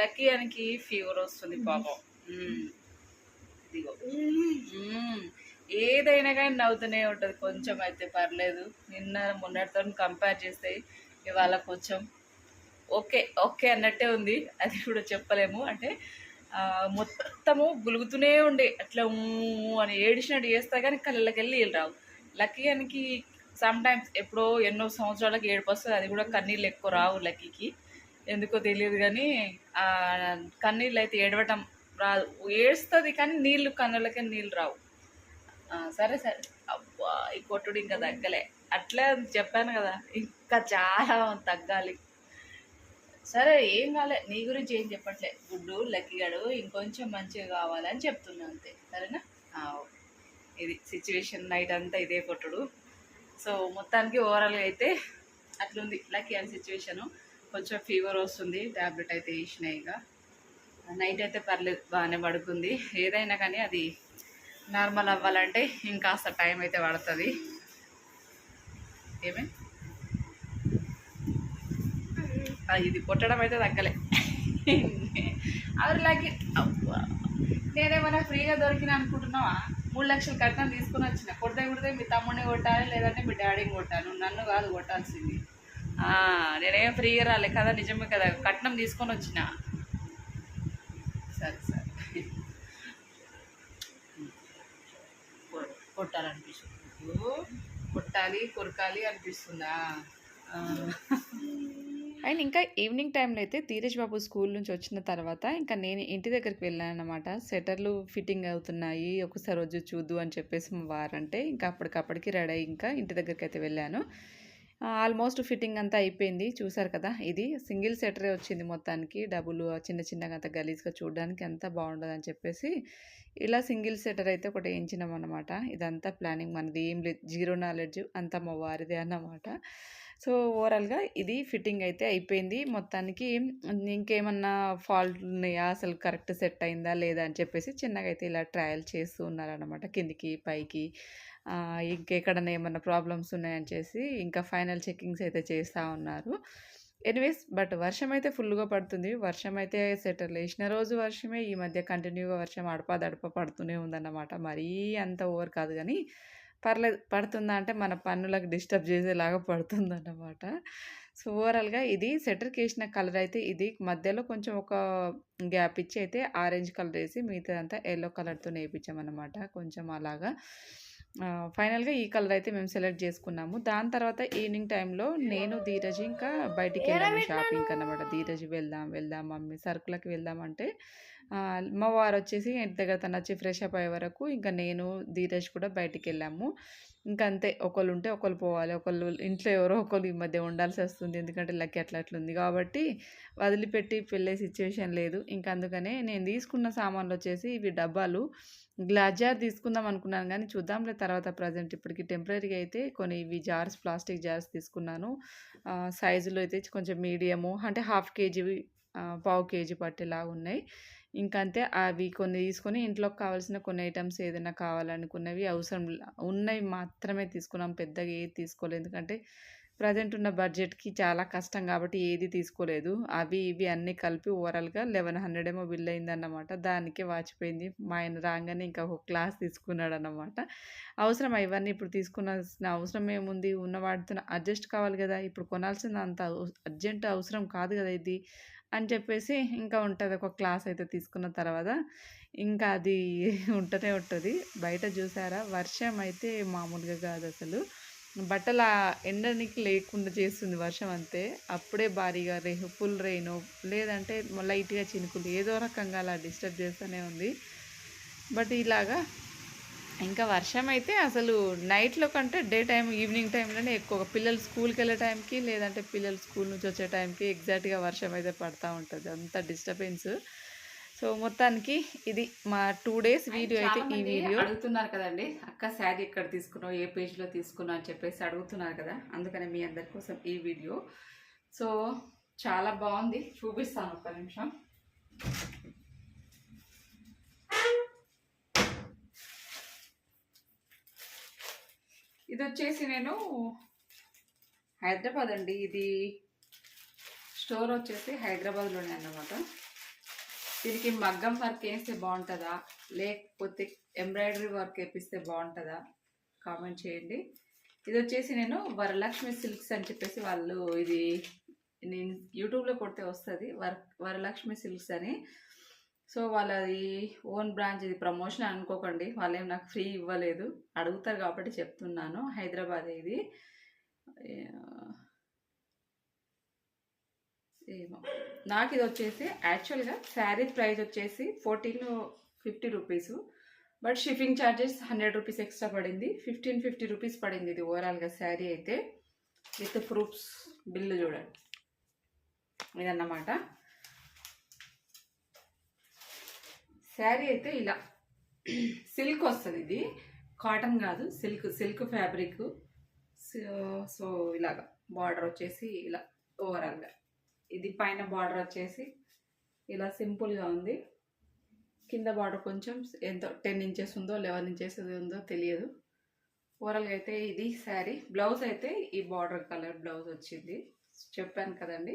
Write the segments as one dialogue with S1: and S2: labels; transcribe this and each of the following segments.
S1: Lucky అనికి fever వస్తుంది పాపం. ఇదిగో. ఏదైనా కానీ నవ్వుతూనే ఉంటుంది. కొంచెం అయితే పర్లేదు. నిన్న మొన్నటితో కంపేర్ చేస్తే ఇవాళ కొంచెం ఓకే ఓకే అన్నట్టే ఉంది. అది కూడా చెప్పలేము. అంటే మొత్తము గులుగుతూనే ఉండే. అట్లా అని ఏడిచినట్టు చేస్తా కానీ కళ్ళకి వెళ్ళి వీళ్ళు రావు. లక్కీకి సమ్ టైమ్స్ ఎప్పుడో ఎన్నో సంవత్సరాలకు ఏడుపు వస్తుంది. అది కూడా కన్నీళ్ళు ఎక్కువ రావు లక్కీకి. ఎందుకో తెలియదు కానీ కన్నీళ్ళు అయితే ఏడవటం రాదు. ఏడుస్తుంది కానీ నీళ్ళు కన్నులకే నీళ్ళు రావు. సరే సరే. అబ్బా ఈ కొట్టుడు ఇంకా తగ్గలే. అట్లే చెప్పాను కదా ఇంకా చాలా తగ్గాలి. సరే ఏం కాలే. నీ గురించి ఏం చెప్పట్లే. గుడ్డు లక్కిగాడు ఇంకొంచెం మంచిగా కావాలని చెప్తున్నా అంతే. సరేనా? ఓకే. ఇది సిచ్యువేషన్ నైట్ అంతా ఇదే కొట్టుడు. సో మొత్తానికి ఓవరాల్గా అయితే అట్లుంది లక్కీ అని సిచ్యువేషను కొంచెం ఫీవర్ వస్తుంది ట్యాబ్లెట్ అయితే వేసినాయి ఇక. నైట్ అయితే పర్లేదు బాగానే పడుకుంది. ఏదైనా కానీ అది నార్మల్ అవ్వాలంటే ఇంకాస్త టైం అయితే పడుతుంది. ఏమే? ఇది కొట్టడం అయితే తగ్గలే. అవరిలాగి నేనేమన్నా ఫ్రీగా దొరికిన అనుకుంటున్నావా? మూడు లక్షలు కట్నం తీసుకుని వచ్చిన. కొడితే కొడితే మీ తమ్ముడిని కొట్టాలి లేదంటే మీ డాడీని కొట్టాను నన్ను కాదు కొట్టాల్సింది. నేనేం ఫ్రీగా రాలే కదా నిజమే కదా కట్నం తీసుకొని వచ్చిన. సరే సరే. కొట్టాలనిపిస్తుంది. కొట్టాలి కొరకాలి అనిపిస్తుందా?
S2: అండ్ ఇంకా ఈవినింగ్ టైంలో అయితే ధీరజ్ బాబు స్కూల్ నుంచి వచ్చిన తర్వాత ఇంకా నేను ఇంటి దగ్గరికి వెళ్ళాను అనమాట సెటర్లు ఫిట్టింగ్ అవుతున్నాయి ఒకసారి రోజు చూద్దు అని చెప్పేసి వారంటే ఇంకా అప్పటికప్పటికి రెడీ ఇంకా ఇంటి దగ్గరికి అయితే వెళ్ళాను. ఆల్మోస్ట్ ఫిట్టింగ్ అంతా అయిపోయింది. చూసారు కదా ఇది సింగిల్ సెటరే వచ్చింది మొత్తానికి. డబ్బులు చిన్న చిన్నగా అంత గలీజ్గా చూడడానికి అంతా బాగుండదు అని చెప్పేసి ఇలా సింగిల్ సెటర్ అయితే ఒకటి వేయించినాం అనమాట ఇదంతా ప్లానింగ్ మనది. ఏం లేదు జీరో నాలెడ్జ్ అంతా మా వారిదే అన్నమాట. సో ఓవరాల్గా ఇది ఫిట్టింగ్ అయితే అయిపోయింది. మొత్తానికి ఇంకేమన్నా ఫాల్ట్ ఉన్నాయా? అసలు కరెక్ట్ సెట్ అయిందా లేదా అని చెప్పేసి చిన్నగా అయితే ఇలా ట్రయల్ చేస్తూ ఉన్నారనమాట కిందికి పైకి ఇంకెక్కడన్నా ఏమన్నా ప్రాబ్లమ్స్ ఉన్నాయని చేసి ఇంకా ఫైనల్ చెక్కింగ్స్ అయితే చేస్తూ ఉన్నారు. ఎనీవేస్ బట్ వర్షం అయితే ఫుల్గా పడుతుంది. వర్షం అయితే సెటర్ వేసిన రోజు వర్షమే ఈ మధ్య కంటిన్యూగా వర్షం అడపదడప పడుతూనే ఉందన్నమాట. మరీ అంత ఓవర్ కాదు కానీ పర్లేదు పడుతుందా అంటే మన పన్నులకు డిస్టర్బ్ చేసేలాగా పడుతుందన్నమాట. సో ఓవరాల్గా ఇది సెటర్కి వేసిన కలర్ అయితే ఇది. మధ్యలో కొంచెం ఒక గ్యాప్ ఇచ్చి అయితే ఆరెంజ్ కలర్ వేసి మిగతాదంతా ఎల్లో కలర్తో వేయించామన్నమాట కొంచెం అలాగా ఫైనల్గా ఈ కలర్ అయితే మేము సెలెక్ట్ చేసుకున్నాము. దాని తర్వాత ఈవినింగ్ టైంలో నేను ధీరజ్ ఇంకా బయటికి వెళ్ళాము షాపింగ్ అన్నమాట. ధీరజ్ వెళ్దాం వెళ్దాం మమ్మీ సరుకులకి వెళ్దాం అంటే మా వారు వచ్చేసి ఇంటి దగ్గర తను వచ్చి ఫ్రెష్ అప్ అయ్యే వరకు ఇంకా నేను ధీరజ్ కూడా బయటికి వెళ్ళాము ఇంకా అంతే ఒకళ్ళు ఉంటే ఒకళ్ళు పోవాలి ఒకళ్ళు ఇంట్లో ఎవరో ఒకళ్ళు ఈ మధ్య ఉండాల్సి వస్తుంది. ఎందుకంటే లక్కీ అట్లా అట్లా ఉంది కాబట్టి వదిలిపెట్టి వెళ్ళే సిచ్యువేషన్ లేదు. ఇంకా అందుకనే నేను తీసుకున్న సామాన్లు వచ్చేసి ఇవి డబ్బాలు. గ్లాస్ జార్ తీసుకుందాం అనుకున్నాను కానీ చూద్దాంలే తర్వాత ప్రజెంట్. ఇప్పటికి టెంపరీగా అయితే కొన్ని ఇవి జార్స్ ప్లాస్టిక్ జార్స్ తీసుకున్నాను. సైజులో అయితే కొంచెం మీడియము అంటే హాఫ్ కేజీ పావు కేజీ పట్టేలాగా ఉన్నాయి. ఇంకంతే అంతే అవి కొన్ని తీసుకొని ఇంట్లోకి కావాల్సిన కొన్ని ఐటమ్స్ ఏదైనా కావాలనుకున్నవి అవసరం ఉన్నవి మాత్రమే తీసుకున్నాం. పెద్దగా ఏది తీసుకోలేదు. ఎందుకంటే ప్రజెంట్ ఉన్న బడ్జెట్కి చాలా కష్టం కాబట్టి ఏది తీసుకోలేదు. అవి ఇవి అన్నీ కలిపి ఓవరాల్గా లెవెన్ హండ్రెడ్ ఏమో బిల్ అయిందన్నమాట. దానికే వాచిపోయింది. మా ఆయన రాగానే ఇంకా ఒక క్లాస్ తీసుకున్నాడు అన్నమాట అవసరం ఇవన్నీ ఇప్పుడు తీసుకున్నాల్సిన అవసరం ఏముంది? ఉన్న వాటితో అడ్జస్ట్ కావాలి కదా. ఇప్పుడు కొనాల్సిన అంత అర్జెంట్ అవసరం కాదు కదా ఇది అని చెప్పేసి ఇంకా ఉంటుంది. ఒక క్లాస్ అయితే తీసుకున్న తర్వాత ఇంకా అది ఉంటూనే ఉంటుంది. బయట చూసారా? వర్షం అయితే మామూలుగా కాదు అసలు. బట్టలు ఆ ఎండనికి లేకుండా చేస్తుంది వర్షం అంతే. అప్పుడే భారీగా రే ఫుల్ రెయిన్ లేదంటే లైట్గా చినుకులు ఏదో రకంగా అలా డిస్టర్బ్ చేస్తూనే ఉంది. బట్ ఇలాగా ఇంకా వర్షం అయితే అసలు నైట్లో కంటే డే టైం ఈవినింగ్ టైంలోనే ఎక్కువ. పిల్లలు స్కూల్కి వెళ్ళే టైంకి లేదంటే పిల్లలు స్కూల్ నుంచి వచ్చే టైంకి ఎగ్జాక్ట్గా వర్షం అయితే పడతా ఉంటుంది. అంత డిస్టర్బెన్స్. సో మొత్తానికి ఇది మా టూ డేస్ వీడియో అయితే ఈ వీడియో.
S1: అడుగుతున్నారు కదండి అక్క శారీ ఎక్కడ తీసుకున్నావు ఏ పేజ్లో తీసుకున్నావు? అని చెప్పేసి అడుగుతున్నారు కదా. అందుకని మీ అందరి కోసం ఈ వీడియో. సో చాలా బాగుంది. చూపిస్తాను ఒక్క నిమిషం. ఇది వచ్చేసి నేను హైదరాబాద్ అండి. ఇది స్టోర్ వచ్చేసి హైదరాబాద్లోనే అన్నమాట.
S2: దీనికి మగ్గం వర్క్ వేస్తే బాగుంటుందా? లేకపోతే ఎంబ్రాయిడరీ వర్క్ వేపిస్తే బాగుంటుందా? కామెంట్ చేయండి. ఇది వచ్చేసి నేను వరలక్ష్మి సిల్క్స్ అని చెప్పేసి వాళ్ళు ఇది నేను యూట్యూబ్లో కొడితే వస్తుంది. వర్ వరలక్ష్మి సిల్క్స్ అని. సో వాళ్ళది ఓన్ బ్రాంచ్ ఇది. ప్రమోషన్ అనుకోకండి. వాళ్ళేం నాకు ఫ్రీ ఇవ్వలేదు. అడుగుతారు కాబట్టి చెప్తున్నాను. హైదరాబాద్ ఇది. ఏమో. నాకు ఇది వచ్చేసి యాక్చువల్గా శారీ ప్రైస్ వచ్చేసి fourteen fifty rupees but shipping charges hundred rupees extra పడింది. ఫిఫ్టీన్ ఫిఫ్టీ రూపీస్ పడింది ఇది ఓవరాల్గా శారీ అయితే. విత్ ప్రూఫ్స్ బిల్లు చూడండి. ఇదన్నమాట. శారీ అయితే ఇలా. సిల్క్ వస్తుంది ఇది. కాటన్ కాదు సిల్క్ సిల్క్ ఫ్యాబ్రిక్ సో ఇలాగా. బార్డర్ వచ్చేసి ఇలా ఓవరాల్గా ఇది పైన బార్డర్ వచ్చేసి ఇలా సింపుల్గా ఉంది. కింద బార్డర్ కొంచెం ఎంతో టెన్ ఇంచెస్ ఉందో లెవెన్ ఇంచెస్ ఉందో తెలియదు. ఓవరాల్గా అయితే ఇది శారీ. బ్లౌజ్ అయితే ఈ బార్డర్ కలర్ బ్లౌజ్ వచ్చింది. చెప్పాను కదండి.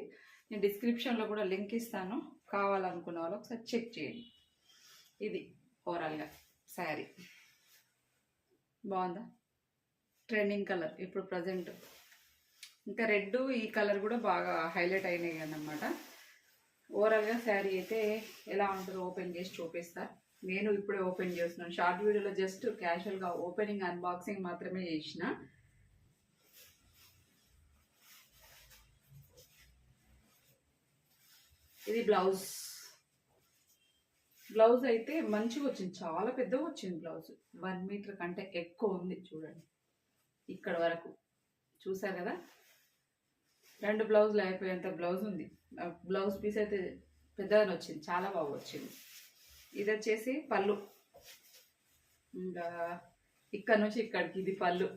S2: నేను డిస్క్రిప్షన్లో కూడా లింక్ ఇస్తాను. కావాలనుకున్న వాళ్ళు ఒకసారి చెక్ చేయండి. ఇది ఓవరాల్గా శారీ. బాగుందా? ట్రెండింగ్ కలర్ ఇప్పుడు ప్రజెంట్ ఇంకా రెడ్ ఈ కలర్ కూడా బాగా హైలైట్ అయినాయి అన్నమాట. ఓవరాల్గా శారీ అయితే ఎలా ఉంటుందో ఓపెన్ చేసి చూపిస్తా. నేను ఇప్పుడే ఓపెన్ చేస్తున్నాను. షార్ట్ వీడియోలో జస్ట్ క్యాజువల్గా ఓపెనింగ్ అన్బాక్సింగ్ మాత్రమే చేసిన. ఇది బ్లౌజ్. బ్లౌజ్ అయితే మంచిగా వచ్చింది. చాలా పెద్దగా వచ్చింది బ్లౌజ్. వన్ మీటర్ కంటే ఎక్కువ ఉంది చూడండి. ఇక్కడ వరకు. చూసారు కదా? రెండు బ్లౌజులు అయిపోయేంత బ్లౌజ్ ఉంది. ఆ బ్లౌజ్ పీస్ అయితే పెద్దగానే వచ్చింది చాలా బాగా వచ్చింది. ఇది వచ్చేసి పళ్ళు. ఇంకా ఇక్కడ నుంచి ఇక్కడికి ఇది పళ్ళు.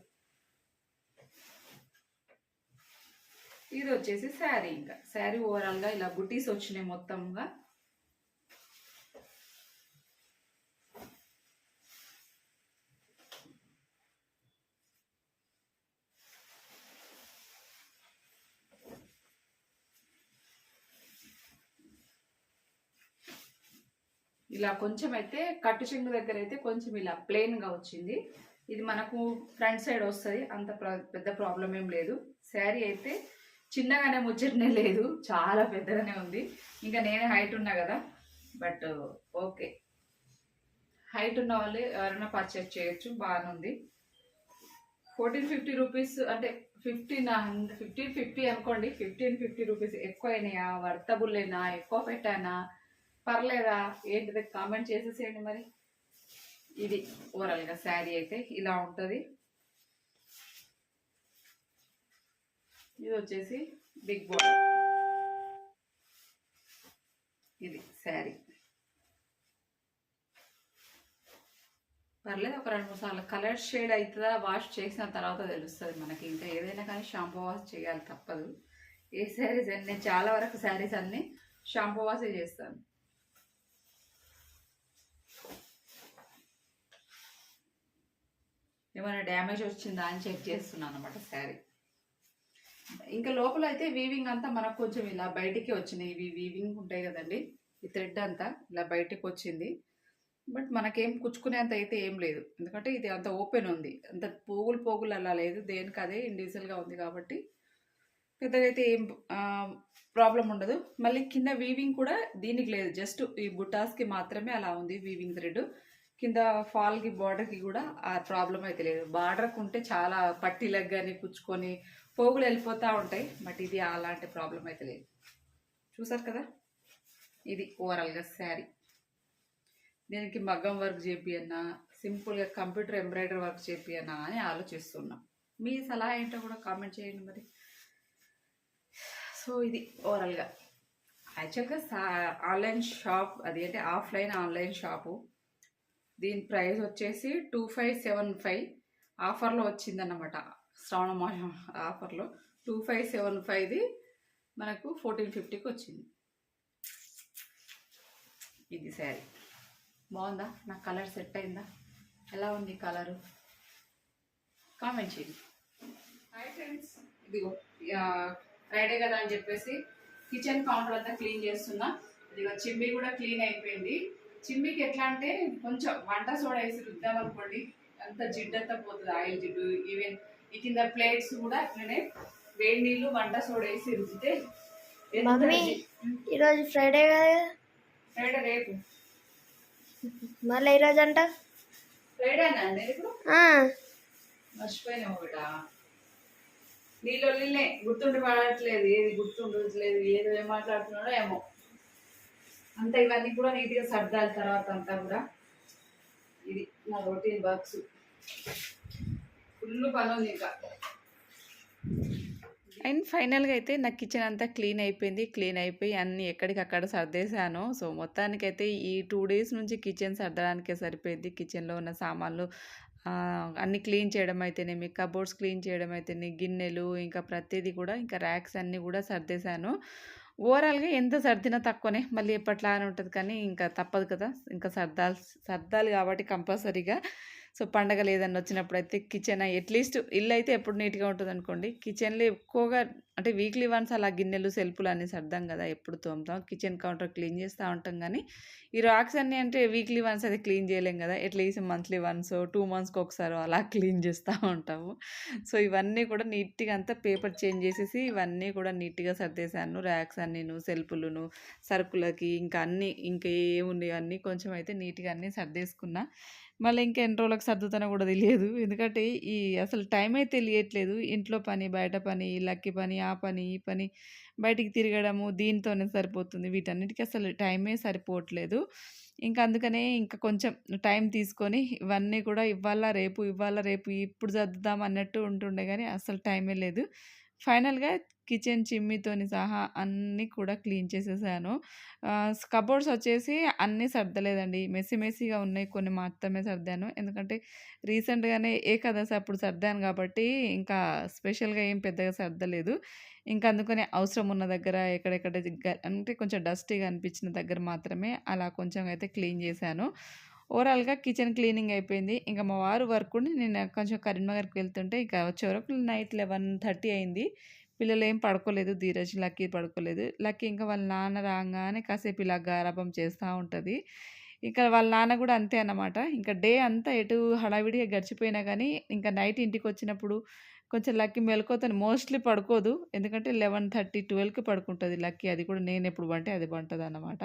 S2: ఇది వచ్చేసి శారీ ఇంకా. శారీ ఓవరాల్గా ఇలా బుటీస్ వచ్చినాయి మొత్తంగా. ఇలా కొంచెం అయితే కట్టు చెంగు దగ్గర అయితే కొంచెం ఇలా ప్లెయిన్గా వచ్చింది. ఇది మనకు ఫ్రంట్ సైడ్ వస్తుంది అంత పెద్ద ప్రాబ్లం ఏం లేదు. శారీ అయితే చిన్నగానే ముచ్చటనే లేదు చాలా పెద్దగానే ఉంది. ఇంకా నేనే హైట్ ఉన్నా కదా బట్ ఓకే. హైట్ ఉన్న వాళ్ళు ఎవరైనా పర్చేస్ చేయొచ్చు బాగానే ఉంది. ఫోర్టీన్ ఫిఫ్టీ రూపీస్ అంటే ఫిఫ్టీన్ ఫిఫ్టీన్ ఫిఫ్టీ అనుకోండి ఫిఫ్టీన్ ఫిఫ్టీ రూపీస్ ఎక్కువ అయినాయా వర్తబుల్ అయినా ఎక్కువ పెట్టానా పర్లేదా? ఏంటిది? కామెంట్ చేసేసేయండి మరి. ఇది ఓవరాల్గా శారీ అయితే ఇలా ఉంటుంది. ఇది వచ్చేసి బిగ్ బోర్డర్ ఇది శారీ. పర్లేదు ఒక రెండు మూడు సార్లు కలర్ షేడ్ అవుతుందా వాష్ చేసిన తర్వాత తెలుస్తుంది మనకి. ఇంకా ఏదైనా కానీ షాంపూ వాష్ చేయాలి తప్పదు. ఏ శారీస్ అన్నీ? నేను చాలా వరకు శారీస్ అన్నీ షాంపూ వాషే చేస్తాను. ఏమైనా డ్యామేజ్ వచ్చిందా అని చెక్ చేస్తున్నాను అనమాట శారీ ఇంకా లోపల అయితే వీవింగ్ అంతా మనకు కొంచెం ఇలా బయటికి వచ్చినాయి. ఇవి వీవింగ్ ఉంటాయి కదండి. ఈ థ్రెడ్ అంతా ఇలా బయటికి వచ్చింది. బట్ మనకేం కుచ్చుకునేంత అయితే ఏం లేదు. ఎందుకంటే ఇది అంత ఓపెన్ ఉంది. అంత పోగులు పోగులు అలా లేదు. దేనికి అదే ఇండివిజువల్గా ఉంది కాబట్టి పెద్దగా అయితే ఏం ప్రాబ్లం ఉండదు. మళ్ళీ కింద వీవింగ్ కూడా దీనికి లేదు. జస్ట్ ఈ బుటాస్కి మాత్రమే అలా ఉంది వీవింగ్ థ్రెడ్ కింద ఫాల్కి బార్డర్కి కూడా ఆ ప్రాబ్లం అయితే లేదు. బార్డర్కి ఉంటే చాలా పట్టీలకు కానీ పుచ్చుకొని పోగులు వెళ్ళిపోతూ ఉంటాయి. బట్ ఇది అలాంటి ప్రాబ్లం అయితే లేదు. చూసారు కదా? ఇది ఓవరాల్గా శారీ దీనికి మగ్గం వర్క్ చేపియన్నా సింపుల్గా కంప్యూటర్ ఎంబ్రాయిడరీ వర్క్ చేపియన్నా అని ఆలోచిస్తున్నా. మీ సలహా ఏంటో కూడా కామెంట్ చేయండి మరి. సో ఇది ఓవరాల్గా యాక్చువల్గా సా ఆన్లైన్ షాప్ అది అంటే ఆఫ్లైన్ ఆన్లైన్ షాపు దీని ప్రైస్ వచ్చేసి టూ ఫైవ్ సెవెన్ ఫైవ్ ఆఫర్లో వచ్చిందన్నమాట. శ్రావణ మాసం ఆఫర్లో టూ ఫైవ్ సెవెన్ ఫైవ్ది మనకు ఫోర్టీన్ ఫిఫ్టీకి వచ్చింది. ఇది శారీ. బాగుందా? నా కలర్ సెట్ అయిందా? ఎలా ఉంది కలరు? కామెంట్ చేయండి. Hi friends. ఇదిగో ఫ్రైడే కదా అని చెప్పేసి కిచెన్ కౌంటర్ అంతా క్లీన్ చేస్తున్నా.
S1: ఇదిగో చిమ్మి కూడా క్లీన్ అయిపోయింది. చిమ్మికి ఎట్లా అంటే కొంచెం వంట సోడా వేసి రుద్దాం అనుకోండి అంత జిడ్డంతా పోతుంది ఆయిల్ జిడ్డు ఈవెన్ ఈ కింద ప్లేట్స్ కూడా అట్లనే వేడి నీళ్ళు వంట సోడా వేసి రుద్దితే
S3: మమ్మీ ఈరోజు ఫ్రైడే కదా?
S1: ఫ్రైడే రేపు.
S3: మళ్ళీ ఈరోజు అంట?
S1: ఫ్రైడేనా ఇప్పుడు
S3: ఆ,
S1: మర్చిపోయినా ఒకట? నీళ్ళు నీళ్ళే గుర్తుండి పడట్లేదు ఏది గుర్తుండట్లేదు ఏదో ఏం మాట్లాడుతున్నాడో ఏమో. అంతా ఇవన్నీ కూడా నీట్గా సర్దాలి తర్వాత అంతా కూడా. ఇది నా రొటీన్ బాక్స్ ఫుల్ పని ఉంది ఇంకా.
S2: అండ్ ఫైనల్గా అయితే నా కిచెన్ అంతా క్లీన్ అయిపోయింది క్లీన్ అయిపోయి అన్నీ ఎక్కడికక్కడ సర్దేశాను. సో మొత్తానికైతే ఈ టూ డేస్ నుంచి కిచెన్ సర్దడానికే సరిపోయింది. కిచెన్లో ఉన్న సామాన్లు అన్నీ క్లీన్ చేయడం అయితేనేమి కబోర్డ్స్ క్లీన్ చేయడం అయితేనే గిన్నెలు ఇంకా ప్రతిదీ కూడా ఇంకా ర్యాక్స్ అన్నీ కూడా సర్దేశాను. ఓవరాల్గా ఎంత సర్దినా తక్కువనే మళ్ళీ ఎప్పట్లానే ఉంటుంది కానీ ఇంకా తప్పదు కదా. ఇంకా సర్దాలు సర్దాలి కాబట్టి కంపల్సరీగా సో పండగలు ఏదన్నా వచ్చినప్పుడు అయితే కిచెన్ అట్లీస్ట్ ఇల్లు అయితే ఎప్పుడు నీట్గా ఉంటుంది అనుకోండి. కిచెన్లో ఎక్కువగా అంటే వీక్లీ వన్స్ అలా గిన్నెలు సెల్ఫ్లు అన్నీ సర్దాం కదా ఎప్పుడు తోముతాం. కిచెన్ కౌంటర్ క్లీన్ చేస్తూ ఉంటాం కానీ ఈ రాక్స్ అన్నీ అంటే వీక్లీ వన్స్ అయితే క్లీన్ చేయలేం కదా. అట్లీస్ట్ మంత్లీ వన్స్ టూ మంత్స్కి ఒకసారి అలా క్లీన్ చేస్తూ ఉంటాము. సో ఇవన్నీ కూడా నీట్గా అంతా పేపర్ చేంజ్ చేసేసి ఇవన్నీ కూడా నీట్గా సర్దేశాను. ర్యాక్స్ అన్నీను సెల్ఫ్లును సరుకులకి ఇంకా అన్నీ ఇంకా ఏమున్నాయో అన్నీ కొంచెం అయితే నీట్గా అన్నీ సర్దేసుకున్నా. మళ్ళీ ఇంకా ఎన్ని రోజులకు సర్దుతానో కూడా తెలియదు. ఎందుకంటే ఈ అసలు టైమే తెలియట్లేదు. ఇంట్లో పని బయట పని లక్కి పని ఆ పని ఈ పని బయటికి తిరగడము దీంతోనే సరిపోతుంది. వీటన్నిటికీ అసలు టైమే సరిపోవట్లేదు. ఇంకా అందుకనే ఇంకా కొంచెం టైం తీసుకొని ఇవన్నీ కూడా ఇవ్వాలా రేపు ఇవ్వాలా రేపు ఇప్పుడు సర్దుదాం అన్నట్టు ఉంటుండే కానీ అసలు టైమే లేదు. ఫైనల్గా కిచెన్ చిమ్మితోని సహా అన్నీ కూడా క్లీన్ చేసేసాను. కబోర్డ్స్ వచ్చేసి అన్నీ సర్దలేదండి. మెస్సి మెస్సిగా ఉన్నాయి కొన్ని మాత్రమే సర్దాను. ఎందుకంటే రీసెంట్గానే ఏకాదశి అప్పుడు సర్దాను కాబట్టి ఇంకా స్పెషల్గా ఏం పెద్దగా సర్దలేదు. ఇంకా అందుకని అవసరం ఉన్న దగ్గర ఎక్కడెక్కడ అంటే కొంచెం డస్టీగా అనిపించిన దగ్గర మాత్రమే అలా కొంచెం అయితే క్లీన్ చేశాను. ఓవరాల్గా కిచెన్ క్లీనింగ్ అయిపోయింది. ఇంకా మా వారు వర్క్ ఉండి నేను కొంచెం కరీంనగర్కి వెళ్తుంటే ఇంకా వచ్చే వరకు నైట్ లెవెన్ థర్టీ అయింది. పిల్లలు ఏం పడుకోలేదు. ధీరజ్ లక్కీ పడుకోలేదు. లక్కీ ఇంకా వాళ్ళ నాన్న రాగానే కాసేపు ఇలా గారాభం చేస్తూ ఉంటుంది. ఇంకా వాళ్ళ నాన్న కూడా అంతే అన్నమాట. ఇంకా డే అంతా ఎటు హడావిడిగా గడిచిపోయినా కానీ ఇంకా నైట్ ఇంటికి వచ్చినప్పుడు కొంచెం లక్కీ మెలకువతోని మోస్ట్లీ పడుకోదు. ఎందుకంటే లెవెన్ థర్టీ ట్వెల్వ్కి పడుకుంటుంది లక్కీ. అది కూడా నేను ఎప్పుడు పంటే అది పంటుంది అన్నమాట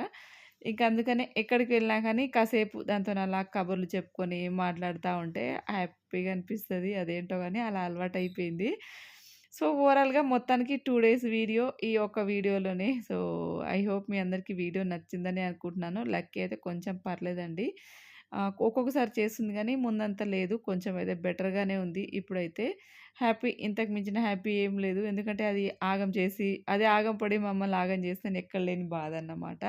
S2: ఇంకా అందుకనే ఎక్కడికి వెళ్ళినా కానీ కాసేపు దాంతో అలా కబుర్లు చెప్పుకొని మాట్లాడుతూ ఉంటే హ్యాపీగా అనిపిస్తుంది. అదేంటో కానీ అలా అలవాటు అయిపోయింది సో ఓవరాల్గా మొత్తానికి టూ డేస్ వీడియో ఈ ఒక్క వీడియోలోనే. సో ఐ హోప్ మీ అందరికీ వీడియో నచ్చిందని అనుకుంటున్నాను. లక్కీ అయితే కొంచెం పర్లేదండి. ఒక్కొక్కసారి చేస్తుంది కానీ ముందంత లేదు. కొంచెం అయితే బెటర్గానే ఉంది ఇప్పుడైతే. హ్యాపీ ఇంతకు మించిన హ్యాపీ ఏం లేదు. ఎందుకంటే అది ఆగం చేసి అదే ఆగం పడి మమ్మల్ని ఆగం చేస్తే ఎక్కడ లేని బాధ అన్నమాట.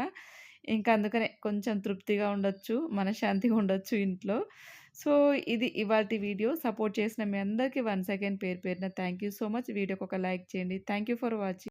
S2: ఇంకా అందుకనే కొంచెం తృప్తిగా ఉండొచ్చు మనశ్శాంతిగా ఉండొచ్చు ఇంట్లో. సో ఇది ఇవాటి వీడియో. సపోర్ట్ చేసిన మీ అందరికీ వన్ సెకండ్ పేరు పేరున థ్యాంక్ యూ సో మచ్. వీడియోకి ఒక లైక్ చేయండి. Thank you for watching